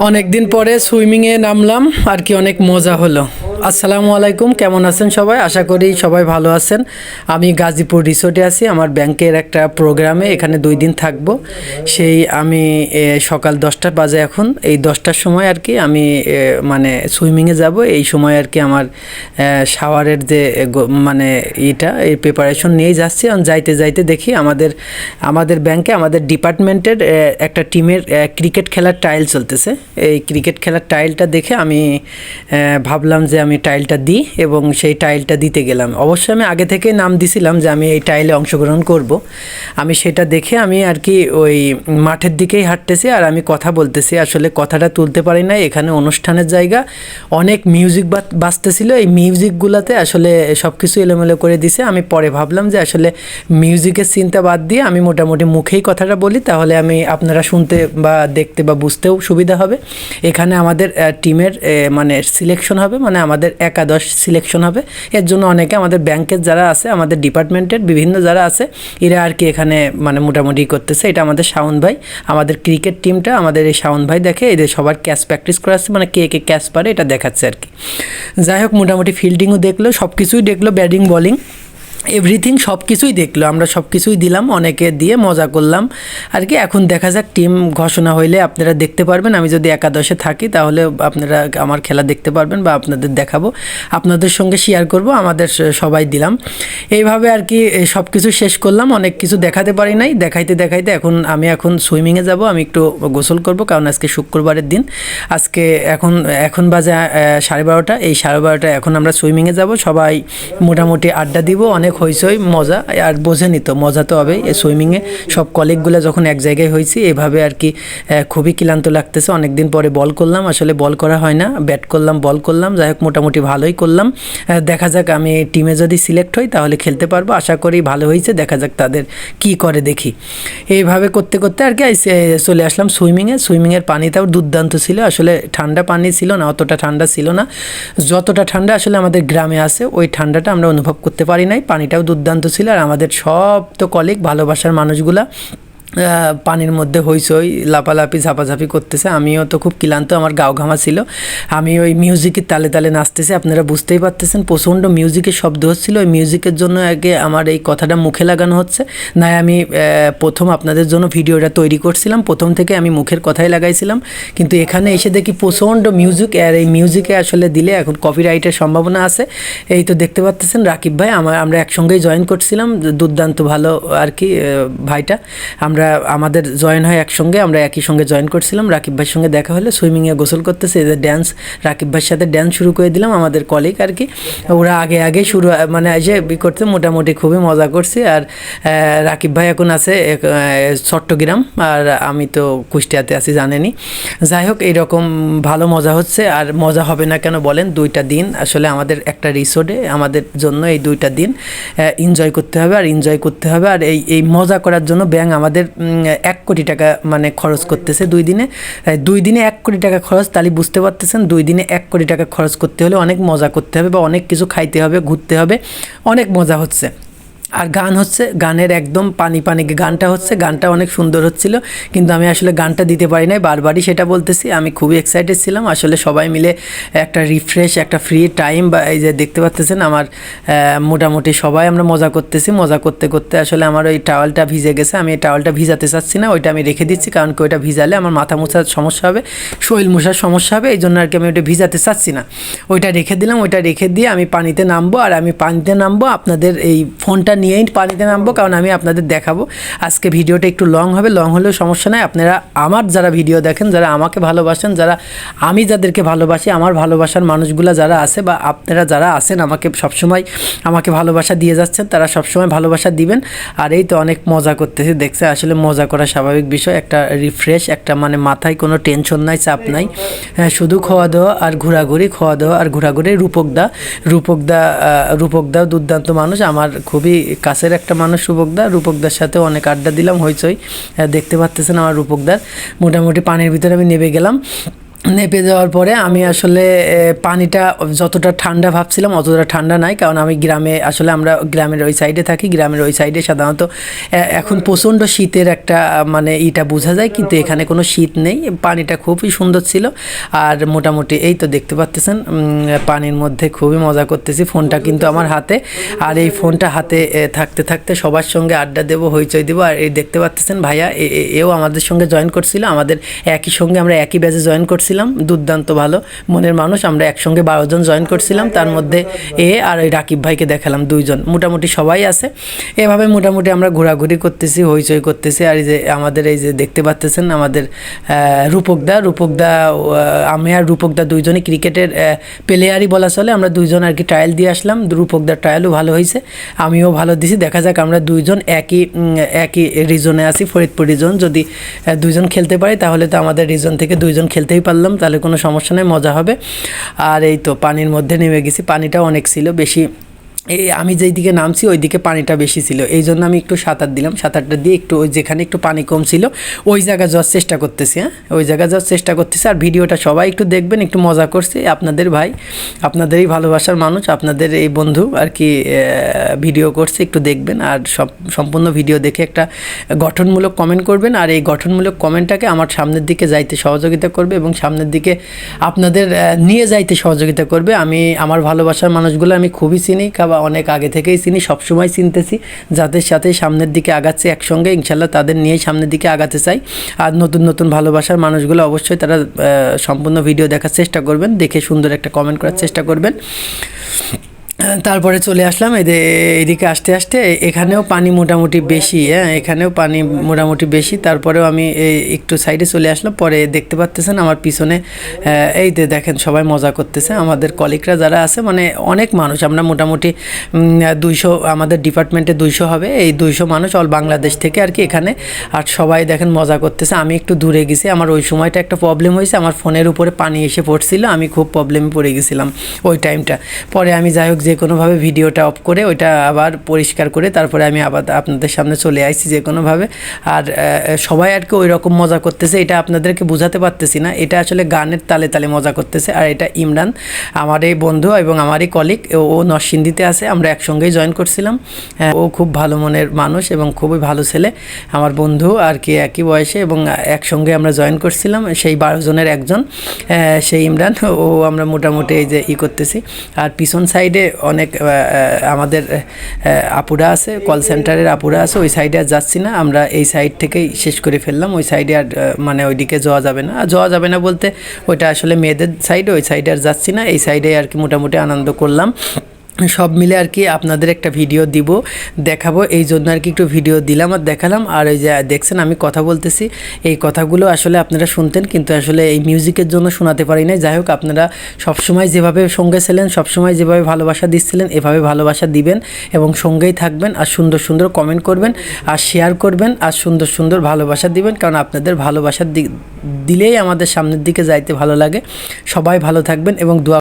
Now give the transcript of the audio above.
অনেক দিন পরে সুইমিংয়ে নামলাম আর কি অনেক মজা হলো। আসসালামু আলাইকুম, কেমন আছেন সবাই? আশা করি সবাই ভালো আছেন। আমি গাজীপুর রিসোর্টে আছি, আমার ব্যাংকের একটা প্রোগ্রামে, এখানে দুই দিন থাকব। সেই আমি সকাল দশটা বাজে এখন। এই দশটার সময় আর কি আমি মানে সুইমিংয়ে যাব। এই সময় আর কি আমার শাওয়ারের যে মানে এটা এই প্রিপারেশন নিয়েই যাচ্ছি। আর যাইতে যাইতে দেখি আমাদের আমাদের ব্যাংকে, আমাদের ডিপার্টমেন্টের একটা টিমের ক্রিকেট খেলার টাইল চলতেছে। এই ক্রিকেট খেলার টাইলটা দেখে আমি ভাবলাম যে আমি টাইলটা দিই এবং সেই টাইলটা দিতে গেলাম। অবশ্যই আমি আগে থেকে নাম দিছিলাম যে আমি এই টাইলে অংশগ্রহণ করব। আমি সেটা দেখে আমি আর কি ওই মাঠের দিকেই হাঁটতেছি আর আমি কথা বলতেছি। আসলে কথাটা তুলতে পারি না এখানে অনুষ্ঠানের জায়গা। অনেক মিউজিক বাজতেছিল। এই মিউজিকগুলোতে আসলে সব কিছু এলোমেলো করে দিছে। আমি পরে ভাবলাম যে আসলে মিউজিকের চিন্তা বাদ দিয়ে আমি মোটামুটি মুখেই কথাটা বলি। তাহলে আমি আপনারা শুনতে বা দেখতে বা বুঝতেও সুবিধা হবে। এখানে আমাদের টিমের মানে সিলেকশন হবে। মানে আমাদের একাদশ সিলেকশন হবে। এর জন্য অনেকে আমাদের ব্যাংকের যারা আছে, আমাদের ডিপার্টমেন্টের বিভিন্ন যারা আছে, এরা আর কি এখানে মানে মোটামুটি করতেছে। এটা আমাদের শাওন ভাই। আমাদের ক্রিকেট টিমটা আমাদের এই শাওন ভাই দেখে, এদের সবার ক্যাচ প্র্যাকটিস করাচ্ছে মানে কে কে ক্যাচ পারে এটা দেখাচ্ছে আর কি। যাই হোক, মোটামুটি ফিল্ডিংও দেখল সব কিছুই দেখল ব্যাটিং বলিং এভরিথিং সব কিছুই দেখল, আমরা সব কিছুই দিলাম, অনেকে দিয়ে মজা করলাম। আর কি, এখন দেখা যাক, টিম ঘোষণা হইলে আপনারা দেখতে পারবেন। আমি যদি একাদশে থাকি, তাহলে আপনারা আমার খেলা দেখতে পারবেন বা আপনাদের দেখাবো। আপনাদের সঙ্গে শেয়ার করব, আমাদের সবাই দিলাম। এইভাবে আর কি সব কিছু শেষ করলাম, অনেক কিছু দেখাতে পারি নাই। দেখাইতে দেখাইতে এখন আমি এখন সুইমিংয়ে যাব, আমি একটু গোসল করব, কারণ আজকে শুক্রবারের দিন। আজকে এখন এখন বাজে সাড়ে বারোটা। এই সাড়ে বারোটা এখন আমরা সুইমিংয়ে যাব, সবাই মোটামুটি আড্ডা দিব, অনেক হইচই, মজা, আর বোঝেনি তো, মজা তো হবে এই সুইমিংয়ে সব কলিগগুলো যখন এক জায়গায় হয়েছি এভাবে আর কি খুবই ক্লান্ত লাগতেছে। অনেক দিন পরে বল করলাম, আসলে বল করা হয় না। ব্যাট করলাম বল করলাম, যাই হোক, মোটামুটি ভালোই করলাম। দেখা যাক, আমি টিমে যদি সিলেক্ট হই, তাহলে খেলতে পারব। আশা করি ভালো হয়েছে দেখা যাক তাদের কি করে দেখি। এইভাবে করতে করতে আর কি চলে আসলাম সুইমিংয়ে সুইমিংয়ের পানিটাও দুর্দান্ত ছিল। আসলে ঠান্ডা পানি ছিল না, অতটা ঠান্ডা ছিল না। যতটা ঠান্ডা আসলে আমাদের গ্রামে আছে, ওই ঠান্ডাটা আমরা অনুভব করতে পারি নাই। পানিটাও দুর্দান্ত ছিল আর আমাদের সব তো কলিগ ভালোবাসার মানুষগুলা পানির মধ্যে হইচই, লাপালাপি, ঝাপাঝাপি করতেছে। আমিও তো খুব ক্লান্ত, আমার গাও ঘামা ছিল। আমি ওই মিউজিকের তালে তালে নাচতেছি, আপনারা বুঝতেই পারতেছেন, প্রচণ্ড মিউজিকের শব্দ হচ্ছিল। ওই মিউজিকের জন্য আগে আমার এই কথাটা মুখে লাগানো হচ্ছে। নাই আমি প্রথম আপনাদের জন্য ভিডিওটা তৈরি করছিলাম, প্রথম থেকে আমি মুখের কথাই লাগাইছিলাম। কিন্তু এখানে এসে দেখি প্রচণ্ড মিউজিক, আর এই মিউজিকে আসলে দিলে এখন কপিরাইটের সম্ভাবনা আছে। এই তো দেখতে পাচ্তেছেন রাকিব ভাই আমার আমরা একসঙ্গেই জয়েন করছিলাম। দুর্দান্ত ভালো আর কি ভাইটা। আমরা আমাদের জয়েন হয় একসঙ্গে, আমরা একই সঙ্গে জয়েন করছিলাম। রাকিব ভাইয়ের সঙ্গে দেখা হলে, সুইমিংয়ে গোসল করতেছে, এদের ড্যান্স রাকিব ভাইয়ের সাথে ড্যান্স শুরু করে দিলাম, আমাদের কলিগ আর কি। ওরা আগে আগে শুরু মানে ই করতে মোটামুটি খুবই মজা করছি। আর রাকিব ভাই এখন আছে চট্টগ্রাম, আর আমি তো কুষ্টিয়াতে আছি জানেনি যাই হোক, এইরকম ভালো মজা হচ্ছে, আর মজা হবে না কেন বলেন, দুইটা দিন আসলে আমাদের একটা রিসোর্টে আমাদের জন্য এই দুইটা দিন এনজয় করতে হবে, আর এনজয় করতে হবে। আর এই এই মজা করার জন্য ব্যাংক আমাদের এক কোটি টাকা মানে খরচ করতেছে দুই দিনে। দুই দিনে এক কোটি টাকা খরচ, তাহলে বুঝতে পারতেছেন, দুই দিনে এক কোটি টাকা খরচ করতে হলে অনেক মজা করতে হবে বা অনেক কিছু খাইতে হবে, ঘুরতে হবে, অনেক মজা হচ্ছে। আর গান হচ্ছে, গানের একদম পানি পানি গানটা হচ্ছে, গানটা অনেক সুন্দর হচ্ছিল, কিন্তু আমি আসলে গানটা দিতে পারি নাই, বারবারই সেটা বলতেছি, আমি খুবই এক্সাইটেড ছিলাম, আসলে সবাই মিলে একটা রিফ্রেশ একটা ফ্রি টাইম বা এই যে দেখতে পাচ্তেছেন আমার মোটামুটি সবাই আমরা মজা করতেছি, মজা করতে করতে আসলে আমার ওই টাওয়ালটা ভিজে গেছে, আমি এই টাওয়ালটা ভিজাতে চাচ্ছি না, ওইটা আমি রেখে দিচ্ছি, কারণ কি ওইটা ভিজালে আমার মাথা মোছার সমস্যা হবে, শরীর মোছার সমস্যা হবে, এই জন্য আর কি আমি ওইটা ভিজাতে চাচ্ছি না। ওইটা রেখে দিলাম, ওইটা রেখে দিয়ে আমি পানিতে নামবো, আর আমি পানিতে নামবো, আপনাদের এই ফোনটা নিয়েই পানিতে নামবো কারণ আমি আপনাদের দেখাবো। আজকে ভিডিওটা একটু লং হবে লং হলেও সমস্যা নাই। আপনারা আমার যারা ভিডিও দেখেন যারা আমাকে ভালোবাসেন যারা আমি যাদেরকে ভালোবাসি আমার ভালোবাসার মানুষগুলো যারা আছে বা আপনারা যারা আছেন আমাকে সবসময় আমাকে ভালোবাসা দিয়ে যাচ্ছেন তারা সবসময় ভালোবাসা দিবেন। আর এই তো অনেক মজা করতেছে দেখছে আসলে মজা করা স্বাভাবিক বিষয়। একটা রিফ্রেশ একটা মানে মাথায় কোনো টেনশন নাই চাপ নাই। হ্যাঁ, শুধু খাওয়া দাওয়া আর ঘোরাঘুরি খাওয়া দাওয়া আর ঘোরাঘুরি রূপকদা। রূপকদা রূপকদা দুর্দান্ত মানুষ আমার খুবই কাছের একটা মানুষ রূপকদার রূপকদার সাথে অনেক আড্ডা দিলাম, হইচই। দেখতে পাচ্তেছেন আমার রূপকদার মোটামুটি পানির ভিতরে আমি নেবে গেলাম। নেপে দেওয়ার পরে আমি আসলে পানিটা যতটা ঠান্ডা ভাবছিলাম অতটা ঠান্ডা নাই। কারণ আমি গ্রামে, আসলে আমরা গ্রামের ওই সাইডে থাকি। গ্রামের ওই সাইডে সাধারণত এখন প্রচণ্ড শীতের একটা মানে ইটা বোঝা যায়। কিন্তু এখানে কোনো শীত নেই। পানিটা খুবই সুন্দর ছিল। আর মোটামুটি এই তো দেখতে পাচ্তেছেন পানির মধ্যে খুবই মজা করতেছি। ফোনটা কিন্তু আমার হাতে। আর এই ফোনটা হাতে থাকতে থাকতে সবার সঙ্গে আড্ডা দেবো, হইচই দেবো। আর এই দেখতে পাচ্তেছেন ভাইয়া এও আমাদের সঙ্গে জয়েন করছিল। আমাদের একই সঙ্গে আমরা একই ব্যাচে জয়েন করছিলাম, দুর্দান্ত ভালো। মনের মানুষ, আমরা একসঙ্গে বারো জন জয়েন করছিলাম, তার মধ্যে এ আর ওই রাকিব ভাইকে দেখালাম দুইজন। মোটামুটি সবাই আছে। এভাবে মোটামুটি আমরা ঘোরাঘুরি করতেছি, হইচই করতেছি। আর এই যে আমাদের এই যে দেখতে পাচ্তেছেন, আমাদের রূপকদা। রূপকদা আমি আর রূপকদা দুইজনই ক্রিকেটের প্লেয়ারই বলা চলে। আমরা দুইজন আর কি ট্রায়াল দিয়ে আসলাম। রূপকদার ট্রায়ালও ভালো হয়েছে আমিও ভালো দিছি। দেখা যাক, আমরা দুইজন একই একই রিজনে আছি, ফরিদপুর রিজন যদি দুইজন খেলতে পারি, তাহলে তো আমাদের রিজন থেকে দুইজন খেলতেই পারলাম। তাহলে কোনো সমস্যা নেই, মজা হবে। আর এই তো পানির মধ্যে নেমে গেছি পানিটা অনেক ছিল, বেশি এই আমি যেই দিকে নামছি, ওই দিকে পানিটা বেশি ছিল। এই জন্য আমি একটু সাঁতার দিলাম। সাঁতারটা দিয়ে একটু ওই যেখানে একটু পানি কম ছিল, ওই জায়গা যাওয়ার চেষ্টা করতেছি হ্যাঁ? ওই জায়গা যাওয়ার চেষ্টা করতেছি। আর ভিডিওটা সবাই একটু দেখবেন, একটু মজা করছি। আপনাদের ভাই, আপনাদেরই ভালোবাসার মানুষ, আপনাদের এই বন্ধু আর কি ভিডিও করছে, একটু দেখবেন। আর সব, সম্পূর্ণ ভিডিও দেখে একটা গঠনমূলক কমেন্ট করবেন। আর এই গঠনমূলক কমেন্টটাকে আমার সামনের দিকে যাইতে সহযোগিতা করবে এবং সামনের দিকে আপনাদের নিয়ে যাইতে সহযোগিতা করবে। আমি, আমার ভালোবাসার মানুষগুলো আমি খুবই চিনি বা অনেক আগে থেকেই চিনি, সবসময় চিনতেছি। যাদের সাথে সামনের দিকে আগাচ্ছে একসঙ্গে, ইনশাল্লাহ তাদের নিয়েই সামনের দিকে আগাতে চাই। আর নতুন নতুন ভালোবাসার মানুষগুলো অবশ্যই তারা সম্পূর্ণ ভিডিও দেখার চেষ্টা করবেন, দেখে সুন্দর একটা কমেন্ট করার চেষ্টা করবেন। তারপরে চলে আসলাম এদের এদিকে আসতে আসতে এখানেও পানি মোটামুটি বেশি হ্যাঁ এখানেও পানি মোটামুটি বেশি। তারপরেও আমি একটু সাইডে চলে আসলাম, পরে দেখতে পাচ্তেছেন আমার পিছনে এই যে দেখেন সবাই মজা করতেছে। আমাদের কলিগরা যারা আছে মানে অনেক মানুষ, আমরা মোটামুটি দুইশো, আমাদের ডিপার্টমেন্টে দুইশো হবে, এই দুইশো মানুষ অল বাংলাদেশ থেকে আর কি এখানে। আর সবাই দেখেন মজা করতেছে, আমি একটু দূরে গেছি, আমার ওই সময়টা একটা প্রবলেম হয়েছে, আমার ফোনের উপরে পানি এসে পড়ছিল, আমি খুব প্রবলেমে পড়ে গেছিলাম ওই টাইমটা পরে আমি যাই হোক যে কোনোভাবে ভিডিওটা অফ করে ওইটা আবার পরিষ্কার করে তারপরে আমি আবার আপনাদের সামনে চলে আসছি যে কোনোভাবে আর সবাই আর কি ওই রকম মজা করতেছে এটা আপনাদেরকে বোঝাতে পারতেছি না। এটা আসলে গানের তালে তালে মজা করতেছে। আর এটা ইমরান আমার এই বন্ধু এবং আমারই কলিগ ও নরসিংদীতে আছে আমরা একসঙ্গেই জয়েন করছিলাম। হ্যাঁ, ও খুব ভালো মনের মানুষ এবং খুবই ভালো ছেলে। আমার বন্ধু আর কি একই বয়সে এবং একসঙ্গে আমরা জয়েন করছিলাম সেই বারো জনের একজন। সেই ইমরান ও আমরা মোটামুটি এই যে ই করতেছি। আর পিছন সাইডে অনেক আমাদের আপুরা আছে কল সেন্টারের আপুরা আছে, ওই সাইডে আর যাচ্ছি না। আমরা এই সাইড থেকেই শেষ করে ফেললাম। ওই সাইডে আর মানে ওইদিকে যাওয়া যাবে না। আর যাওয়া যাবে না বলতে ওইটা আসলে মেয়েদের সাইডে ওই সাইডে আর যাচ্ছি না। এই সাইডে আর কি মোটামুটি আনন্দ করলাম। সব মিলে আর কি আপনাদের একটা ভিডিও দিব, দেখাবো। এই জন্য আর কি একটু ভিডিও দিলাম আর দেখালাম। আর ওই যে দেখছেন, আমি কথা বলতেছি। এই কথাগুলো আসলে আপনারা শুনতেন, কিন্তু আসলে এই মিউজিকের জন্য শোনাতে পারি না যাই হোক, আপনারা সবসময় যেভাবে সঙ্গে ছিলেন, সবসময় যেভাবে ভালোবাসা দিচ্ছিলেন, এভাবে ভালোবাসা দিবেন এবং সঙ্গেই থাকবেন। আর সুন্দর সুন্দর কমেন্ট করবেন, আর শেয়ার করবেন, আর সুন্দর সুন্দর ভালোবাসা দিবেন। কারণ আপনাদের ভালোবাসা দিলেই আমাদের সামনের দিকে যাইতে ভালো লাগে। সবাই ভালো থাকবেন এবং দোয়া